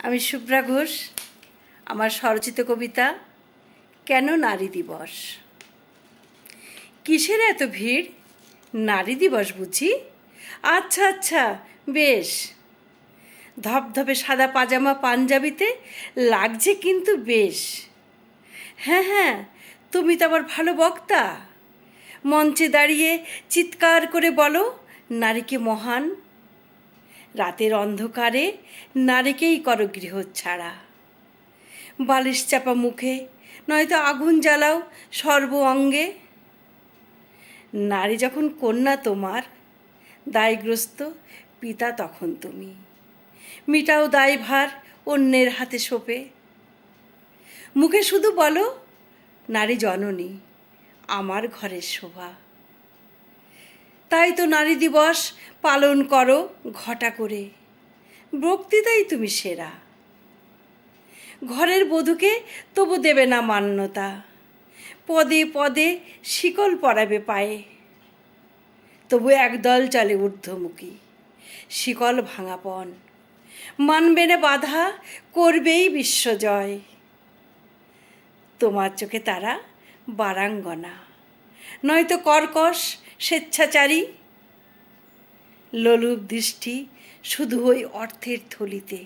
আমি শুভ্রা ঘোষ, আমার স্বরচিত কবিতা, কেন নারী দিবস? কিসের এত ভিড়? নারী দিবস বুঝি? আচ্ছা আচ্ছা বেশ। ধপধপে সাদা পাজামা পাঞ্জাবিতে লাগছে কিন্তু বেশ। হ্যাঁ হ্যাঁ তুমি তো আবার ভালো বক্তা। মঞ্চে দাঁড়িয়ে চিৎকার করে বলো নারীকে মহান? রাতের অন্ধকারে নারীকেই করো গৃহ ছাড়া বালিশ চাপা মুখে, নয়তো আগুন জ্বালাও সর্ব অঙ্গে। নারী যখন কন্যা তোমার, দায়গ্রস্ত পিতা তখন তুমি। মিটাও দায়ভার অন্যের হাতে সোপে। মুখে শুধু বলো, নারী জননী, আমার ঘরের শোভা। তাই তো নারী দিবস পালন করো ঘটা করে। বক্তৃতাই তুমি সেরা। ঘরের বধূকে তবু দেবে না মান্যতা। পদে পদে শিকল পরাবে পায়ে। তবু একদল চলে ঊর্ধ্বমুখী। শিকল ভাঙাপন মানবে না বাধা, করবেই বিশ্বজয় তোমার চোখে তারা বারাঙ্গনা। নয়তো কর্কশ, স্বেচ্ছাচারী লোলুপ দৃষ্টি শুধু ওই অর্থের থলিতে।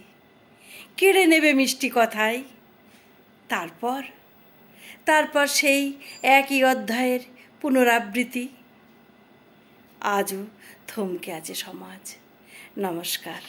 কেড়ে নেবে মিষ্টি কথায়। তারপর? তারপর সেই একই অধ্যায়ের পুনরাবৃত্তি। আজও থমকে আছে সমাজ। নমস্কার।